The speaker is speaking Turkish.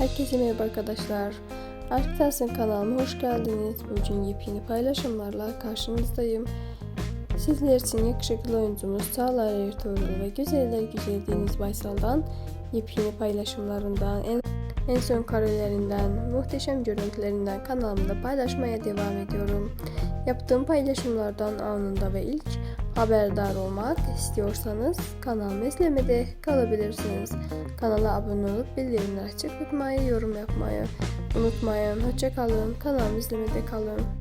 Herkese merhaba arkadaşlar. Aşk Tersin kanalıma hoş geldiniz. Bugün yepyeni paylaşımlarla karşınızdayım. Sizler için yakışıklı oyuncumuz Çağlar Ertuğrul ve güzeller güzel Deniz Baysal'dan yepyeni paylaşımlarından, en, en son karelerinden, muhteşem görüntülerinden kanalımda paylaşmaya devam ediyorum. Yaptığım paylaşımlardan anında ve ilk haberdar olmak istiyorsanız kanalımı izlemede kalabilirsiniz. Kanala abone olup bildirimleri açık tutmayı, yorum yapmayı unutmayın. Hoşça kalın. Kanalımı izlemede kalın.